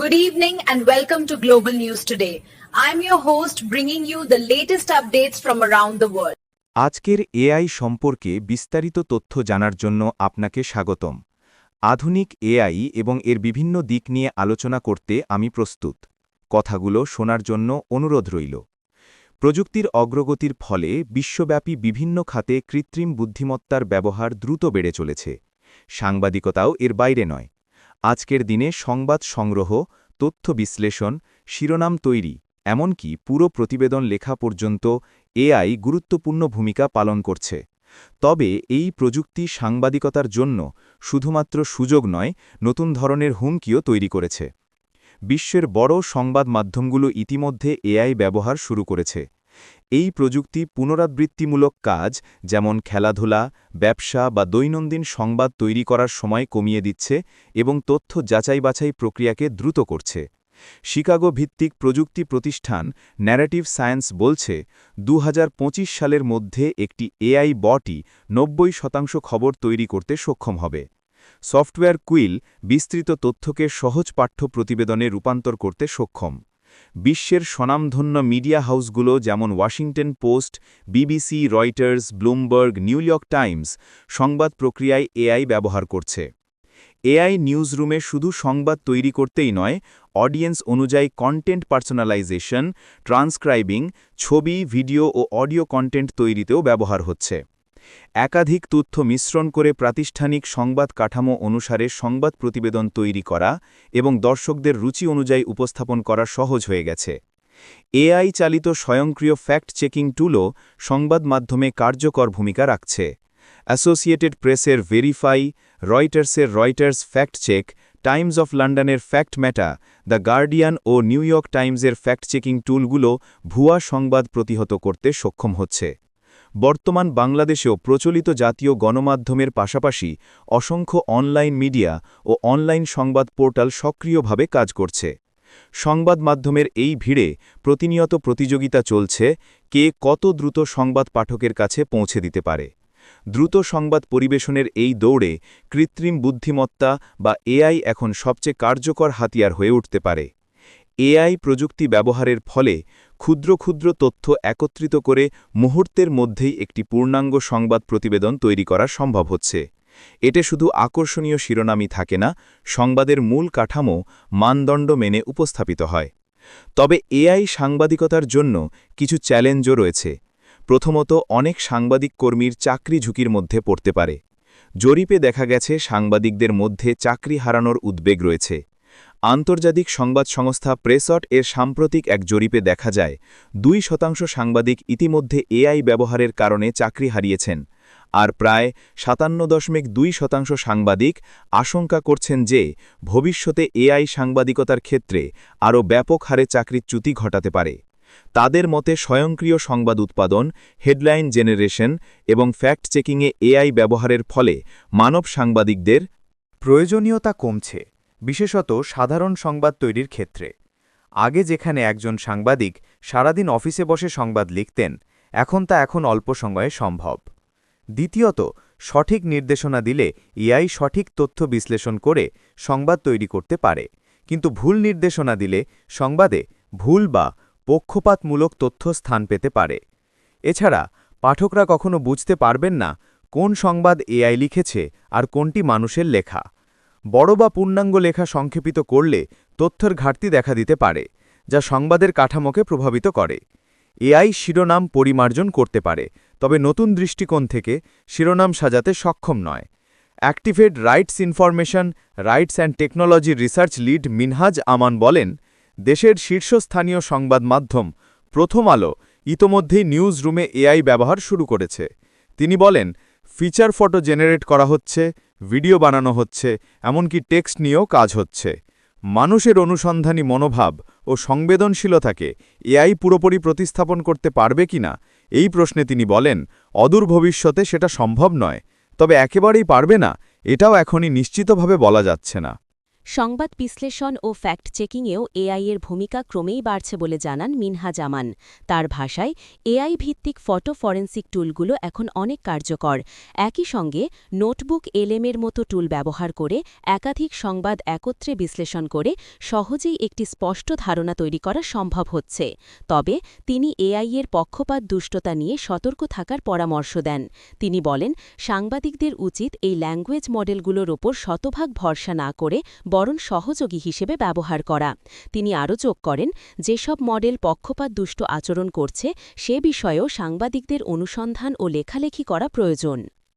Good evening and welcome to Global News Today. I'm your host, bringing you the latest updates from around the world. আজকের AI সম্পর্কে বিস্তারিত তথ্য জানার জন্য আপনাকে স্বাগতম। আধুনিক এআই এবং এর বিভিন্ন দিক নিয়ে আলোচনা করতে আমি প্রস্তুত। কথাগুলো শোনার জন্য অনুরোধ রইল। প্রযুক্তির অগ্রগতির ফলে বিশ্বব্যাপী বিভিন্ন খাতে কৃত্রিম বুদ্ধিমত্তার ব্যবহার দ্রুত বেড়ে চলেছে। সাংবাদিকতাও এর বাইরে নয়। আজকের দিনে সংবাদ সংগ্রহ, তথ্য বিশ্লেষণ, শিরোনাম তৈরি, এমনকি পুরো প্রতিবেদন লেখা পর্যন্ত এআই গুরুত্বপূর্ণ ভূমিকা পালন করছে। তবে এই প্রযুক্তি সাংবাদিকতার জন্য শুধুমাত্র সুযোগ নয়, নতুন ধরনের হুমকিও তৈরি করেছে। বিশ্বের বড় সংবাদ মাধ্যমগুলো ইতিমধ্যে এআই ব্যবহার শুরু করেছে। এই প্রযুক্তি পুনরাবৃত্তিমূলক কাজ, যেমন খেলাধুলা, ব্যবসা বা দৈনন্দিন সংবাদ তৈরি করার সময় কমিয়ে দিচ্ছে এবং তথ্য যাচাই বাছাই প্রক্রিয়াকে দ্রুত করছে। শিকাগো ভিত্তিক প্রযুক্তি প্রতিষ্ঠান ন্যারেটিভ সায়েন্স বলছে দু হাজার পঁচিশ সালের মধ্যে একটি এআই বটই নব্বই শতাংশ খবর তৈরি করতে সক্ষম হবে। সফটওয়্যার কুইল বিস্তৃত তথ্যকে সহজ পাঠ্য প্রতিবেদনে রূপান্তর করতে সক্ষম। বিশ্বের স্বনামধন্য মিডিয়া হাউসগুলো যেমন Washington Post, BBC, Reuters, Bloomberg, New York Times সংবাদ প্রক্রিয়ায় এআই ব্যবহার করছে। এআই নিউজরুমে শুধু সংবাদ তৈরি করতেই নয়, অডিয়েন্স অনুযায়ী কন্টেন্ট পার্সোনালাইজেশন, ট্রান্সক্রাইবিং, ছবি, ভিডিও ও অডিও কন্টেন্ট তৈরিতেও ব্যবহার হচ্ছে। একাধিক তথ্য মিশ্রণ করে প্রাতিষ্ঠানিক সংবাদ কাঠামো অনুসারে সংবাদ প্রতিবেদন তৈরি করা এবং দর্শকদের রুচি অনুযায়ী উপস্থাপন করা সহজ হয়ে গেছে। এআই চালিত স্বয়ংক্রিয় ফ্যাক্ট চেকিং টুলও সংবাদ মাধ্যমে কার্যকর ভূমিকা রাখছে। অ্যাসোসিয়েটেড প্রেসের ভেরিফাই, রয়টার্সের Reuters fact check, Times of লন্ডনের ফ্যাক্ট ম্যাটা, দ্য গার্ডিয়ান ও নিউ ইয়র্ক টাইমসের ফ্যাক্ট চেকিং টুলগুলো ভুয়া সংবাদ প্রতিহত করতে সক্ষম হচ্ছে। বর্তমান বাংলাদেশেও প্রচলিত জাতীয় গণমাধ্যমের পাশাপাশি অসংখ্য অনলাইন মিডিয়া ও অনলাইন সংবাদ পোর্টাল সক্রিয়ভাবে কাজ করছে। সংবাদ মাধ্যমের এই ভিড়ে প্রতিনিয়ত প্রতিযোগিতা চলছে, কে কত দ্রুত সংবাদ পাঠকের কাছে পৌঁছে দিতে পারে। দ্রুত সংবাদ পরিবেশনের এই দৌড়ে কৃত্রিম বুদ্ধিমত্তা বা এআই এখন সবচেয়ে কার্যকর হাতিয়ার হয়ে উঠতে পারে। এআই প্রযুক্তি ব্যবহারের ফলে ক্ষুদ্র ক্ষুদ্র তথ্য একত্রিত করে মুহূর্তের মধ্যেই একটি পূর্ণাঙ্গ সংবাদ প্রতিবেদন তৈরি করা সম্ভব হচ্ছে। এতে শুধু আকর্ষণীয় শিরোনামই থাকে না, সংবাদের মূল কাঠামো মানদণ্ড মেনে উপস্থাপিত হয়। তবে এআই সাংবাদিকতার জন্য কিছু চ্যালেঞ্জও রয়েছে। প্রথমত, অনেক সাংবাদিক কর্মীর চাকরি ঝুঁকির মধ্যে পড়তে পারে। জরিপে দেখা গেছে, সাংবাদিকদের মধ্যে চাকরি হারানোর উদ্বেগ রয়েছে। আন্তর্জাতিক সংবাদ সংস্থা প্রেসট এর সাম্প্রতিক এক জরিপে দেখা যায়, দুই শতাংশ সাংবাদিক ইতিমধ্যে এআই ব্যবহারের কারণে চাকরি হারিয়েছেন, আর প্রায় সাতান্ন দশমিক দুই শতাংশ সাংবাদিক আশঙ্কা করছেন যে ভবিষ্যতে এআই সাংবাদিকতার ক্ষেত্রে আরও ব্যাপক হারে চাকরিচ্যুতি ঘটাতে পারে। তাদের মতে স্বয়ংক্রিয় সংবাদ উৎপাদন, হেডলাইন জেনারেশন এবং ফ্যাক্ট চেকিংয়ে এআই ব্যবহারের ফলে মানব সাংবাদিকদের প্রয়োজনীয়তা কমছে। বিশেষত সাধারণ সংবাদ তৈরির ক্ষেত্রে। আগে যেখানে একজন সাংবাদিক সারাদিন অফিসে বসে সংবাদ লিখতেন, এখন তা এখন অল্প সময়ে সম্ভব। দ্বিতীয়ত, সঠিক নির্দেশনা দিলে এআই সঠিক তথ্য বিশ্লেষণ করে সংবাদ তৈরি করতে পারে। কিন্তু ভুল নির্দেশনা দিলে সংবাদে ভুল বা পক্ষপাতমূলক তথ্য স্থান পেতে পারে। এছাড়া, পাঠকরা কখনো বুঝতে পারবেন না কোন সংবাদ এআই লিখেছে আর কোনটি মানুষের লেখা। বড় বা পূর্ণাঙ্গ লেখা সংক্ষেপিত করলে তথ্যের ঘাটতি দেখা দিতে পারে, যা সংবাদের কাঠামোকে প্রভাবিত করে। এআই শিরোনাম পরিমার্জন করতে পারে, তবে নতুন দৃষ্টিকোণ থেকে শিরোনাম সাজাতে সক্ষম নয়। Activate rights information rights and technology research lead Minhaz Aman বলেন, দেশের শীর্ষস্থানীয় সংবাদ মাধ্যম প্রথম আলো ইতোমধ্যেই নিউজ রুমে এআই ব্যবহার শুরু করেছে। তিনি বলেন ফিচার ফটো জেনারেট করা হচ্ছে ভিডিও বানানো হচ্ছে, এমনকি টেক্সট নিয়েও কাজ হচ্ছে। মানুষের অনুসন্ধানী মনোভাব ও সংবেদনশীলতাকে এআই পুরোপুরি প্রতিস্থাপন করতে পারবে কিনা, এই প্রশ্নে তিনি বলেন, অদূর ভবিষ্যতে সেটা সম্ভব নয়, তবে একেবারেই পারবে না, এটাও এখনই নিশ্চিতভাবে বলা যাচ্ছে না। সংবাদ বিশ্লেষণ ও ফ্যাক্ট চেকিংয়েও এআই এর ভূমিকা ক্রমেই বাড়ছে বলে জানান মিনহা জামান। তার ভাষায়, এআই ভিত্তিক ফটো ফরেন্সিক টুলগুলো এখন অনেক কার্যকর। একই সঙ্গে, নোটবুক এলএমের মতো টুল ব্যবহার করে একাধিক সংবাদ একত্রে বিশ্লেষণ করে সহজেই একটি স্পষ্ট ধারণা তৈরি করা সম্ভব হচ্ছে। তবে, তিনি এআই এর পক্ষপাত, দুষ্টতা নিয়ে সতর্ক থাকার পরামর্শ দেন। তিনি বলেন, সাংবাদিকদের উচিত এই ল্যাঙ্গুয়েজ মডেলগুলোর ওপর শতভাগ ভরসা না করে বরং সহযোগী হিসেবে ব্যবহার করা। তিনি আরও যোগ করেন, যেসব মডেল পক্ষপাত দুষ্ট আচরণ করছে, সে বিষয়েও সাংবাদিকদের অনুসন্ধান ও লেখালেখি করা প্রয়োজন।